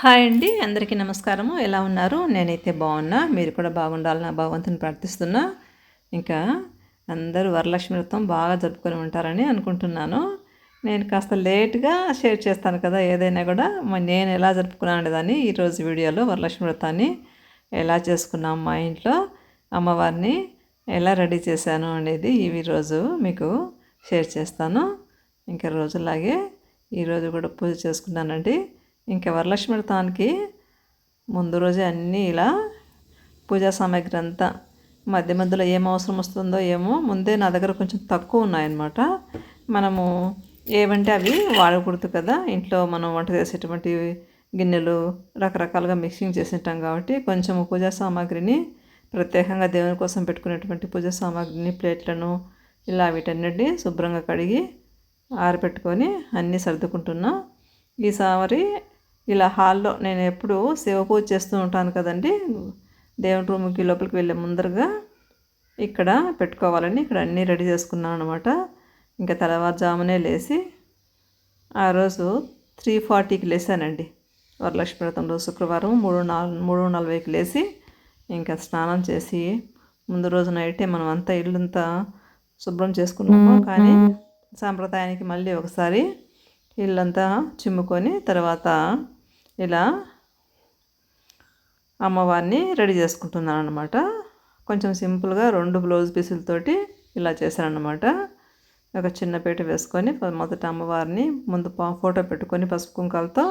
Hi అండి అందరికీ నమస్కారము. ఎలా ఉన్నారు? నేనైతే బాగున్నా. మీరు కూడా బాగుండాలని నా భగవంతుని ప్రార్థిస్తున్నా. ఇంకా అందరూ వరలక్ష్మి వ్రతం బాగా జరుపుకొని ఉంటారని అనుకుంటున్నాను. నేను కాస్త లేట్గా షేర్ చేస్తాను కదా ఏదైనా కూడా. నేను ఎలా జరుపుకున్నాను దాన్ని ఈరోజు వీడియోలో వరలక్ష్మి వ్రతాన్ని ఎలా చేసుకున్నాం మా ఇంట్లో అమ్మవారిని ఎలా రెడీ చేశాను అనేది ఈ రోజు మీకు షేర్ చేస్తాను. ఇంకా రోజులాగే ఈరోజు కూడా పూజ చేసుకున్నానండి. ఇంకా వరలక్ష్మి వ్రతానికి ముందు రోజే అన్నీ ఇలా పూజా సామాగ్రి అంతా మధ్య మధ్యలో ఏం అవసరం వస్తుందో ఏమో ముందే నా దగ్గర కొంచెం తక్కువ ఉన్నాయన్నమాట. మనము ఏవంటే అవి వాడకూడదు కదా. ఇంట్లో మనం వంట చేసేటువంటి గిన్నెలు రకరకాలుగా మిక్సింగ్ చేసింటాం కాబట్టి కొంచెం పూజా సామాగ్రిని ప్రత్యేకంగా దేవుని కోసం పెట్టుకునేటువంటి పూజా సామాగ్రిని ప్లేట్లను ఇలా వీటన్నిటిని శుభ్రంగా కడిగి ఆరబెట్టుకొని అన్నీ సర్దుకుంటున్నా. ఈసారి ఇలా హాల్లో నేను ఎప్పుడు శివ పూజ చేస్తూ ఉంటాను కదండి. దేవుని రూమ్కి లోపలికి వెళ్ళే ముందరగా ఇక్కడ పెట్టుకోవాలని ఇక్కడ అన్నీ రెడీ చేసుకున్నాను అనమాట ఇంకా తెల్లవారుజామునే లేచి ఆ రోజు త్రీ ఫార్టీకి లేసానండి. వరలక్ష్మి వ్రతం రోజు శుక్రవారం మూడు నాలుగు మూడు నలభైకి లేచి ఇంకా స్నానం చేసి ముందు రోజు నైటే మనం అంతా ఇల్లంతా శుభ్రం చేసుకున్నాము. కానీ సాంప్రదాయానికి మళ్ళీ ఒకసారి ఇల్లంతా చిమ్ముకొని తర్వాత ఇలా అమ్మవారిని రెడీ చేసుకుంటున్నాను అనమాట కొంచెం సింపుల్గా రెండు బ్లౌజ్ పీసులతోటి ఇలా చేశానమాట ఒక చిన్న పీట వేసుకొని మొదట అమ్మవారిని ముందు ఫోటో పెట్టుకొని పసుపు కుంకాలతో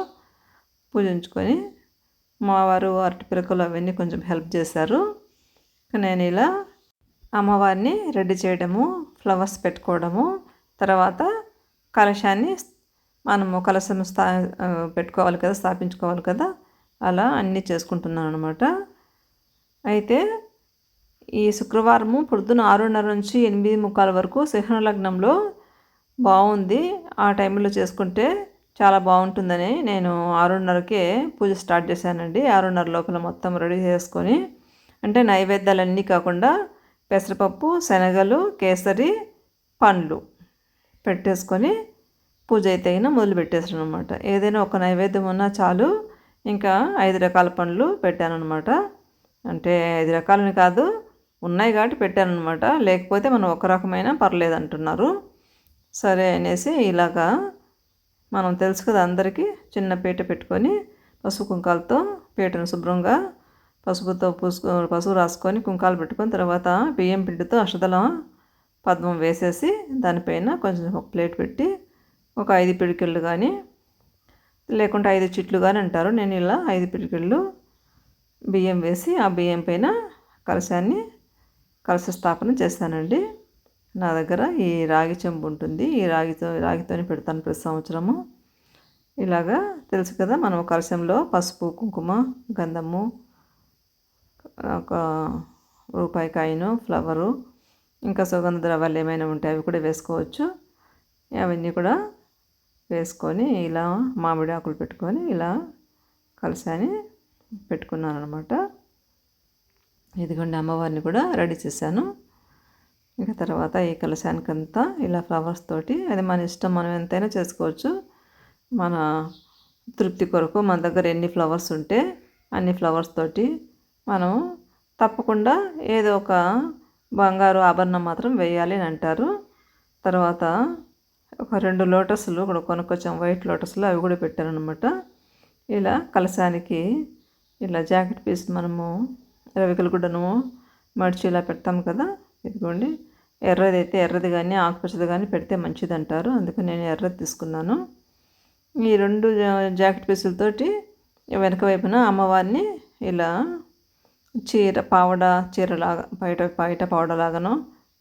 పూజించుకొని మావారు అరటి పిలకలు అవన్నీ కొంచెం హెల్ప్ చేశారు. నేను ఇలా అమ్మవారిని రెడీ చేయడము ఫ్లవర్స్ పెట్టుకోవడము తర్వాత కలశాన్ని మనము కలశం స్థా పెట్టుకోవాలి కదా స్థాపించుకోవాలి కదా అలా అన్నీ చేసుకుంటున్నాను అనమాట అయితే ఈ శుక్రవారము పొద్దున ఆరున్నర నుంచి ఎనిమిది ముక్కాల వరకు సిహ్న లగ్నంలో బాగుంది. ఆ టైంలో చేసుకుంటే చాలా బాగుంటుందని నేను ఆరున్నరకే పూజ స్టార్ట్ చేశానండి. ఆరున్నర లోపల మొత్తం రెడీ చేసుకొని అంటే నైవేద్యాలన్నీ కాకుండా పెసరపప్పు శనగలు కేసరి పండ్లు పెట్టేసుకొని పూజ అయితే అయినా మొదలు పెట్టేసాను అనమాట ఏదైనా ఒక నైవేద్యం ఉన్నా చాలు ఇంకా ఐదు రకాల పండ్లు పెట్టానమాట అంటే ఐదు రకాలని కాదు ఉన్నాయి కాబట్టి పెట్టానమాట లేకపోతే మనం ఒక రకమైన పర్లేదు అంటున్నారు. సరే అనేసి ఇలాగా మనం తెలుసు కదా అందరికీ చిన్న పీట పెట్టుకొని పసుపు కుంకాలతో పీటను శుభ్రంగా పసుపుతో పూసుకు పసుపు రాసుకొని కుంకాలు పెట్టుకొని తర్వాత బియ్యం పిండితో అష్టదళం పద్మం వేసేసి దానిపైన కొంచెం ఒక ప్లేట్ పెట్టి ఒక ఐదు పిడికిళ్ళు కానీ లేకుంటే ఐదు చిట్లు కానీ అంటారు. నేను ఇలా ఐదు పిడికిళ్ళు బియ్యం వేసి ఆ బియ్యం పైన కలశాన్ని కలశ స్థాపన చేస్తానండి నా దగ్గర ఈ రాగి చెంబు ఉంటుంది. ఈ రాగితో రాగితోనే పెడతాను ప్రతి సంవత్సరము. ఇలాగా తెలుసు కదా మనం కలశంలో పసుపు కుంకుమ గంధము ఒక రూపాయి కాయను ఫ్లవరు ఇంకా సుగంధ ద్రవ్యాలు ఏమైనా ఉంటే అవి కూడా వేసుకోవచ్చు. అవన్నీ కూడా వేసుకొని ఇలా మామిడి ఆకులు పెట్టుకొని ఇలా కలిసాని పెట్టుకున్నాను అనమాట ఇదిగోండి అమ్మవారిని కూడా రెడీ చేశాను. ఇంకా తర్వాత ఈ కలశానికంతా ఇలా ఫ్లవర్స్ తోటి అది మన ఇష్టం మనం ఎంతైనా చేసుకోవచ్చు. మన తృప్తి కొరకు మన దగ్గర ఎన్ని ఫ్లవర్స్ ఉంటే అన్ని ఫ్లవర్స్ తోటి మనం తప్పకుండా ఏదో ఒక బంగారు ఆభరణం మాత్రం వేయాలి అని అంటారు. తర్వాత ఒక రెండు లోటస్లు కూడా కొనుక్కొచ్చాం వైట్ లోటస్లు అవి కూడా పెట్టాను అనమాట ఇలా కలసానికి ఇలా జాకెట్ పీస్ మనము రవికలు గుడ్డను మడిచి ఇలా పెడతాం కదా ఇదిగోండి. ఎర్రది అయితే ఎర్రది కానీ ఆకుపచ్చది కానీ పెడితే మంచిది అంటారు అందుకని నేను ఎర్రది తీసుకున్నాను. ఈ రెండు జాకెట్ పీసులతోటి వెనక వైపున అమ్మవారిని ఇలా చీర పావడ చీరలాగా బయట బయట పావడలాగానో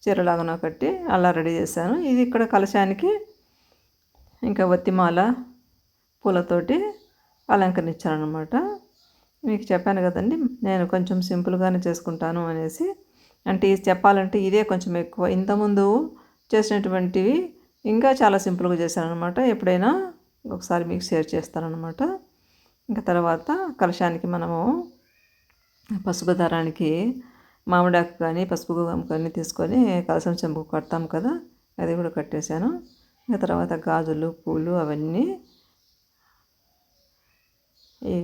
చీరలాగానో కట్టి అలా రెడీ చేశాను. ఇది ఇక్కడ కలశానికి ఇంకా వత్తిమాల పూలతోటి అలంకరించాను అనమాట మీకు చెప్పాను కదండి నేను కొంచెం సింపుల్గానే చేసుకుంటాను అనేసి. అంటే ఇది చెప్పాలంటే ఇదే కొంచెం ఎక్కువ. ఇంతకుముందు చేసినటువంటివి ఇంకా చాలా సింపుల్గా చేశానమాట ఎప్పుడైనా ఒకసారి మీకు షేర్ చేస్తానమాట ఇంకా తర్వాత కలశానికి మనము పసుపు దారానికి మామిడాకు కానీ పసుపు కానీ తీసుకొని కలసం చెంపు కడతాం కదా అది కూడా కట్టేశాను. ఇంకా తర్వాత గాజులు పూలు అవన్నీ ఈ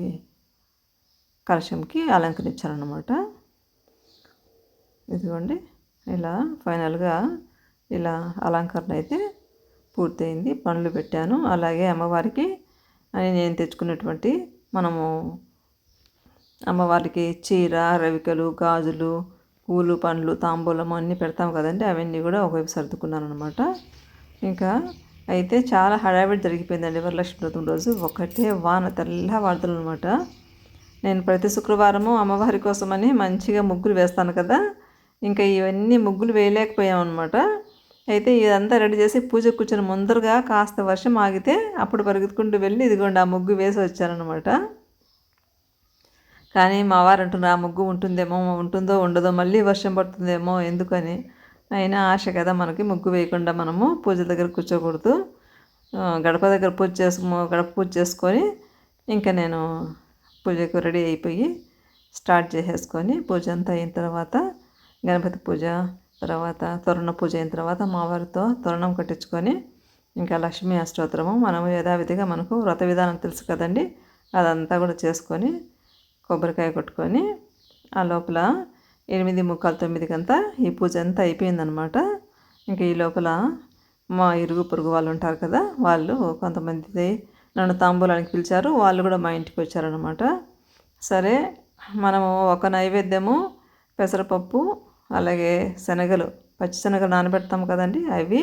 కలశంకి అలంకరించారనమాట ఇదిగోండి ఇలా ఫైనల్గా ఇలా అలంకరణ అయితే పూర్తయింది. పండ్లు పెట్టాను. అలాగే అమ్మవారికి అని నేను తెచ్చుకున్నటువంటి మనము అమ్మవారికి చీర రవికలు గాజులు పూలు పండ్లు తాంబూలం అన్నీ పెడతాం కదండి. అవన్నీ కూడా ఒకవైపు సర్దుకున్నాను అనమాట ఇంకా అయితే చాలా హడావిడి జరిగిపోయిందండి వరలక్ష్మి వ్రతం రోజు. ఒకటే వాన తెల్ల వార్తలు అనమాట నేను ప్రతి శుక్రవారము అమ్మవారి కోసమని మంచిగా ముగ్గులు వేస్తాను కదా. ఇంకా ఇవన్నీ ముగ్గులు వేయలేకపోయామన్నమాట. అయితే ఇదంతా రెడీ చేసి పూజ కూర్చొని ముందరగా కాస్త వర్షం ఆగితే అప్పుడు పరిగెత్తుకుంటూ వెళ్ళి ఇదిగోండి ఆ ముగ్గు వేసి వచ్చారనమాట కానీ మా వారు అంటున్నారు ఆ ముగ్గు ఉంటుందేమో ఉంటుందో ఉండదో మళ్ళీ వర్షం పడుతుందేమో ఎందుకని? అయినా ఆశ కదా మనకి ముగ్గు వేయకుండా మనము పూజ దగ్గర కూర్చోకూడదు. గడప దగ్గర పూజ చేసుకు గడప పూజ చేసుకొని ఇంకా నేను పూజకు రెడీ అయిపోయి స్టార్ట్ చేసేసుకొని పూజ అంతా అయిన తర్వాత గణపతి పూజ తర్వాత తోరణ పూజ అయిన తర్వాత మావారితో తోరణం కట్టించుకొని ఇంకా లక్ష్మీ అష్టోత్తరము మనము యథావిధిగా మనకు వ్రత విధానం తెలుసు కదండి. అదంతా కూడా చేసుకొని కొబ్బరికాయ కొట్టుకొని ఆ లోపల ఎనిమిది ముక్కాలు తొమ్మిదికంతా ఈ పూజ అంతా అయిపోయిందనమాట ఇంకా ఈ లోపల మా ఇరుగు పొరుగు వాళ్ళు ఉంటారు కదా వాళ్ళు కొంతమంది నన్ను తాంబూలానికి పిలిచారు. వాళ్ళు కూడా మా ఇంటికి వచ్చారనమాట సరే మనము ఒక నైవేద్యము పెసరపప్పు అలాగే శనగలు పచ్చిశనగలు నానబెడతాం కదండి అవి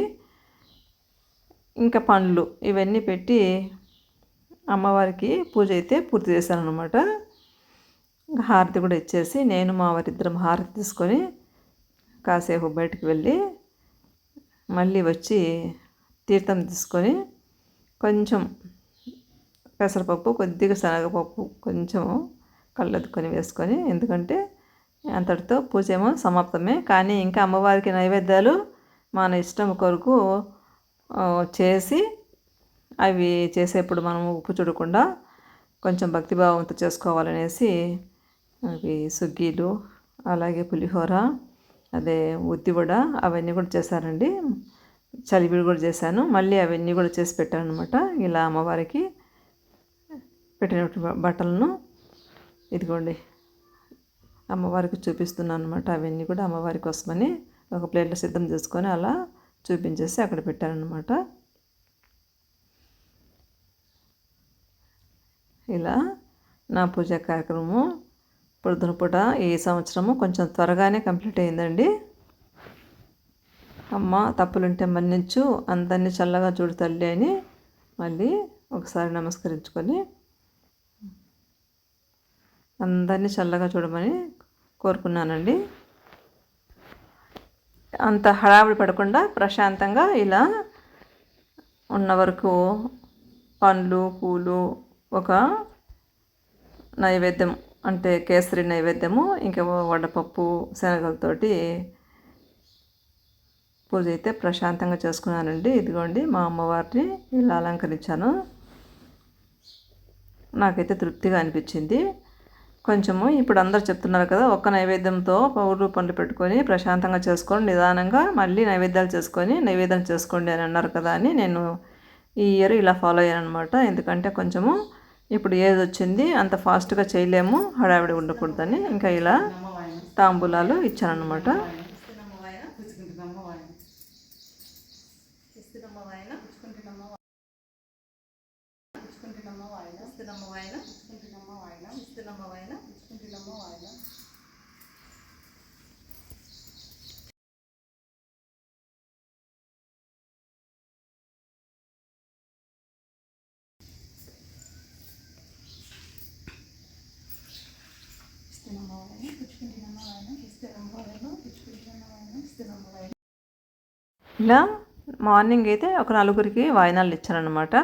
ఇంకా పండ్లు ఇవన్నీ పెట్టి అమ్మవారికి పూజ అయితే పూర్తి చేశాను ఇంకా హారతి కూడా ఇచ్చేసి నేను మా వారిద్దరం హారతి తీసుకొని కాసేపు బయటికి వెళ్ళి మళ్ళీ వచ్చి తీర్థం తీసుకొని కొంచెం పెసరపప్పు కొద్దిగా శనగపప్పు కొంచెం కళ్ళెత్తుకొని వేసుకొని ఎందుకంటే అంతటితో పూజ ఏమో సమాప్తమే. కానీ ఇంకా అమ్మవారికి నైవేద్యాలు మన ఇష్టం కొరకు చేసి అవి చేసేప్పుడు మనం ఉప్పు చూడకుండా కొంచెం భక్తిభావంతో చేసుకోవాలనేసి అవి సుగ్గీలు అలాగే పులిహోర అదే ఉద్దివడ అవన్నీ కూడా చేశారండి. చలివిడి కూడా చేశాను. మళ్ళీ అవన్నీ కూడా చేసి పెట్టాను అనమాట ఇలా అమ్మవారికి పెట్టిన బట్టలను ఇదిగోండి అమ్మవారికి చూపిస్తున్నాను అనమాట అవన్నీ కూడా అమ్మవారి కోసమని ఒక ప్లేట్లో సిద్ధం చేసుకొని అలా చూపించేసి అక్కడ పెట్టారనమాట ఇలా నా పూజా కార్యక్రమం పొద్దున పూట ఈ సంవత్సరము కొంచెం త్వరగానే కంప్లీట్ అయిందండి. అమ్మ తప్పులుంటే మన్నించు అందరినీ చల్లగా చూడు తల్లి అని మళ్ళీ ఒకసారి నమస్కరించుకొని అందరినీ చల్లగా చూడమని కోరుకున్నానండి. అంత హడావిడి పడకుండా ప్రశాంతంగా ఇలా ఉన్న వరకు పండ్లు పూలు ఒక నైవేద్యం అంటే కేసరి నైవేద్యము ఇంకా వడపప్పు శనగలతోటి పూజ అయితే ప్రశాంతంగా చేసుకున్నానండి. ఇదిగోండి మా అమ్మవారిని ఇలా అలంకరించాను. నాకైతే తృప్తిగా అనిపించింది. కొంచెము ఇప్పుడు అందరు చెప్తున్నారు కదా ఒక్క నైవేద్యంతో పౌరు పండ్లు పెట్టుకొని ప్రశాంతంగా చేసుకొని నిదానంగా మళ్ళీ నైవేద్యాలు చేసుకొని నైవేద్యం చేసుకోండి అని అన్నారు కదా అని నేను ఈ ఇయర్ ఇలా ఫాలో అయ్యాను అనమాట ఎందుకంటే కొంచెము ఇప్పుడు ఏది వచ్చింది అంత ఫాస్ట్గా చేయలేము హడావిడి ఉండకూడదని ఇంకా ఇలా తాంబూలాలు ఇచ్చానమాట ఇలా మార్నింగ్ అయితే ఒక నలుగురికి వాయినాలు ఇచ్చానమాట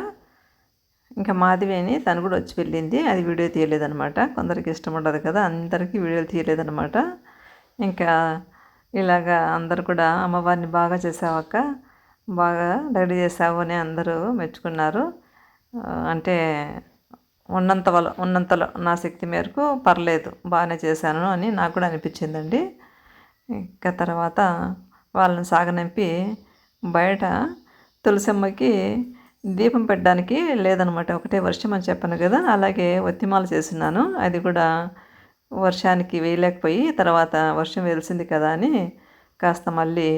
ఇంకా మాధవి తను కూడా వచ్చి వెళ్ళింది. అది వీడియో తీయలేదనమాట కొందరికి ఇష్టం ఉండదు కదా అందరికీ వీడియోలు తీయలేదనమాట ఇంకా ఇలాగా అందరు కూడా అమ్మవారిని బాగా చేసావక్క బాగా రెడీ చేసావు అని అందరూ మెచ్చుకున్నారు. అంటే ఉన్నంత వల్ల ఉన్నంతలో నా శక్తి మేరకు పర్లేదు బాగానే చేశాను అని నాకు కూడా అనిపించిందండి. ఇంకా తర్వాత వాళ్ళని సాగనంపి బయట తులసమ్మకి దీపం పెట్టడానికి లేదనమాట. ఒకటే వర్షం అని చెప్పాను కదా అలాగే ఒత్తిమాల చేసినాను అది కూడా వర్షానికి వేయలేకపోయి తర్వాత వర్షం వెలిసింది కదా అని కాస్త మళ్ళీ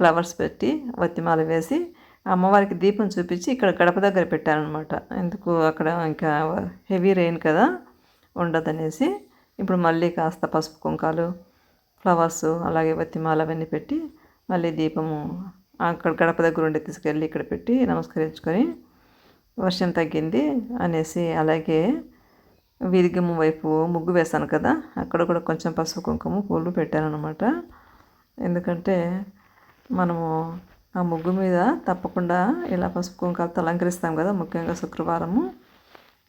ఫ్లవర్స్ పెట్టి వత్తిమాల వేసి అమ్మవారికి దీపం చూపించి ఇక్కడ గడప దగ్గర పెట్టానమాట ఎందుకు అక్కడ ఇంకా హెవీ రెయిన్ కదా ఉండదనేసి ఇప్పుడు మళ్ళీ కాస్త పసుపు కుంకాలు ఫ్లవర్స్ అలాగే వత్తిమాల అవన్నీ పెట్టి మళ్ళీ దీపము అక్కడ గడప దగ్గర ఉండి తీసుకెళ్ళి ఇక్కడ పెట్టి నమస్కరించుకొని వర్షం తగ్గింది అనేసి అలాగే వీధిగమ్మ వైపు ముగ్గు వేశాను కదా అక్కడ కూడా కొంచెం పసుపు కుంకుమ పూలు పెట్టాను అనమాట ఎందుకంటే మనము ఆ ముగ్గు మీద తప్పకుండా ఇలా పసుపు కుంకాలతో అలంకరిస్తాం కదా ముఖ్యంగా శుక్రవారము.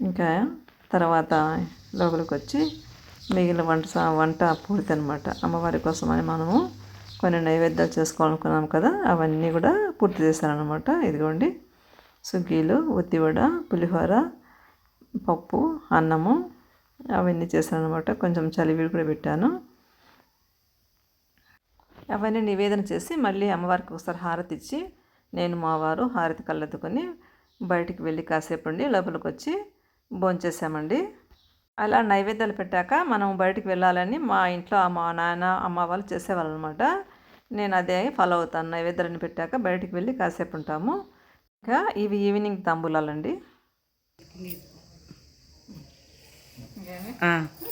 ఇంకా తర్వాత లోపలికి వచ్చి మిగిలిన వంట వంట పూర్తి అనమాట అమ్మవారి కోసమని మనము కొన్ని నైవేద్యాలు చేసుకోవాలనుకున్నాం కదా అవన్నీ కూడా పూర్తి చేశానమాట ఇదిగోండి సుగ్గీలు ఉత్తివడ పులిహోర పప్పు అన్నము అవన్నీ చేశానమాట కొంచెం చలివిడి కూడా పెట్టాను. అవన్నీ నివేదన చేసి మళ్ళీ అమ్మవారికి ఒకసారి హారతి ఇచ్చి నేను మా వారు హారతి కళ్ళెత్తుకొని బయటికి వెళ్ళి కాసేపు ఉండి లోపలికి వచ్చి భోంచేసామండి. అలా నైవేద్యాలు పెట్టాక మనం బయటికి వెళ్ళాలని మా ఇంట్లో మా నాన్న అమ్మ వాళ్ళు చేసేవాళ్ళు అనమాట నేను అదే ఫాలో అవుతాను. నైవేద్యాలను పెట్టాక బయటికి వెళ్ళి కాసేపు ఉంటాము. ఇంకా ఇవి ఈవినింగ్ తాంబూలాలండి.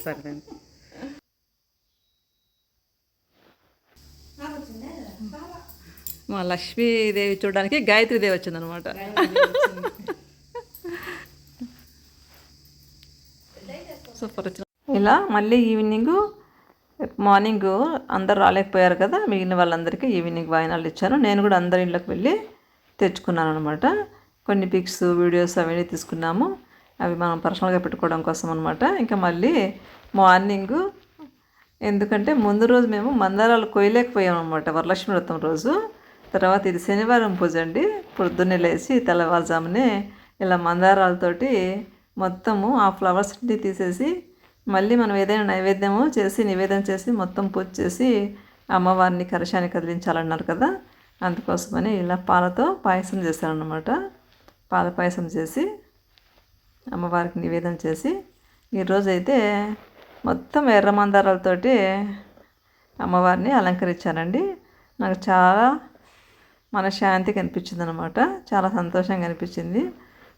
సరే మా లక్ష్మీదేవి చూడడానికి గాయత్రీదేవి వచ్చిందనమాట. సూపర్ ఇలా మళ్ళీ ఈవినింగ్ మార్నింగ్ అందరు రాలేకపోయారు కదా మిగిలిన వాళ్ళందరికీ ఈవినింగ్ వాయినాలు ఇచ్చాను. నేను కూడా అందరి ఇళ్ళకి వెళ్ళి తెచ్చుకున్నాను అనమాట కొన్ని పిక్స్ వీడియోస్ అవన్నీ తీసుకున్నాము. అవి మనం పర్సనల్గా పెట్టుకోవడం కోసం అనమాట ఇంకా మళ్ళీ మార్నింగ్ ఎందుకంటే ముందు రోజు మేము మందారాలు కొయ్యలేకపోయాం అనమాట వరలక్ష్మి వ్రతం రోజు. తర్వాత ఇది శనివారం పూజ అండి. పొద్దున్నే లేచి తెల్లవారుజామునే ఇలా మందారాలతోటి మొత్తము ఆ ఫ్లవర్స్ని తీసేసి మళ్ళీ మనం ఏదైనా నైవేద్యము చేసి నివేదన చేసి మొత్తం పూజ చేసి అమ్మవారిని కలశాన్ని కదిలించాలన్నారు కదా అందుకోసమని ఇలా పాలతో పాయసం చేశారనమాట పాల పాయసం చేసి అమ్మవారికి నివేదన చేసి ఈరోజు అయితే మొత్తం ఎర్ర మందారాలతోటి అమ్మవారిని అలంకరించానండి నాకు చాలా మనశ్శాంతికి అనిపించింది అనమాట చాలా సంతోషంగా అనిపించింది.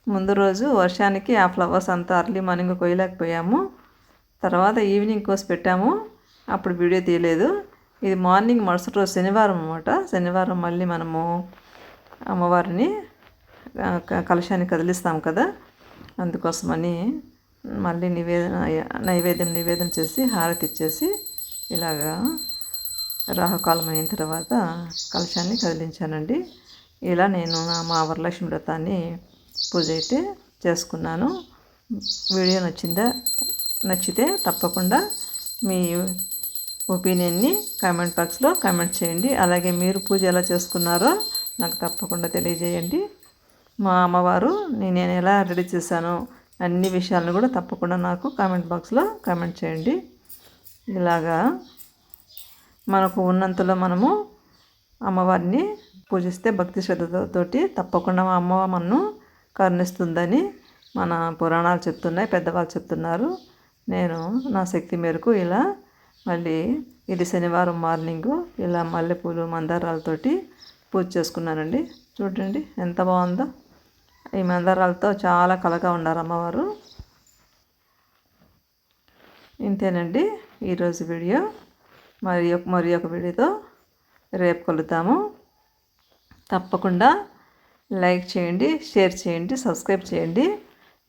ముందు రోజు వర్షానికి ఆ ఫ్లవర్స్ అంతా అర్లీ మార్నింగ్ కొయ్యలేకపోయాము. తర్వాత ఈవినింగ్ కోసి పెట్టాము. అప్పుడు వీడియో తీయలేదు. ఇది మార్నింగ్ మరుసటి రోజు శనివారం అనమాట శనివారం మళ్ళీ మనము అమ్మవారిని కలశాన్ని కదిలిస్తాం కదా. అందుకోసమని మళ్ళీ నివేదన నైవేద్యం నివేదన చేసి హారతి ఇచ్చేసి ఇలాగా రాహుకాలం అయిన తర్వాత కలశాన్ని కదిలించానండి. ఇలా నేను మా వరలక్ష్మి వ్రతాన్ని పూజ అయితే చేసుకున్నాను. వీడియో నచ్చిందా? నచ్చితే తప్పకుండా మీ ఒపీనియన్ని కామెంట్ బాక్స్లో కామెంట్ చేయండి. అలాగే మీరు పూజ ఎలా చేసుకున్నారో నాకు తప్పకుండా తెలియజేయండి. మా అమ్మవారు నేను ఎలా రెడీ చేశానో అన్ని విషయాలను కూడా తప్పకుండా నాకు కామెంట్ బాక్స్లో కామెంట్ చేయండి. ఇలాగా మనకు ఉన్నంతలో మనము అమ్మవారిని పూజిస్తే భక్తి శ్రద్ధతోటి తప్పకుండా మా అమ్మ మనను కరుణిస్తుందని మన పురాణాలు చెప్తున్నాయి పెద్దవాళ్ళు చెప్తున్నారు. నేను నా శక్తి మేరకు ఇలా మళ్ళీ ఇది శనివారం మార్నింగు ఇలా మల్లెపూలు మందారాలతోటి పూజ చేసుకున్నానండి. చూడండి ఎంత బాగుందో. ఈ మందారాలతో చాలా కలగా ఉన్నారు అమ్మవారు. ఇంతేనండి ఈరోజు వీడియో. మరి మరి ఒక వీడియోతో రేపు కలుద్దాము. తప్పకుండా లైక్ చేయండి షేర్ చేయండి సబ్స్క్రైబ్ చేయండి.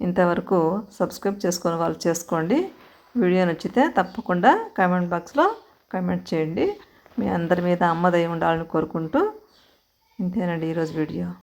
ఇంతవరకు సబ్స్క్రైబ్ చేసుకుని వాళ్ళు చేసుకోండి. వీడియో నచ్చితే తప్పకుండా కామెంట్ బాక్స్లో కామెంట్ చేయండి. మీ అందరి మీద అమ్మదయ్య ఉండాలని కోరుకుంటూ ఇంతేనండి ఈరోజు వీడియో.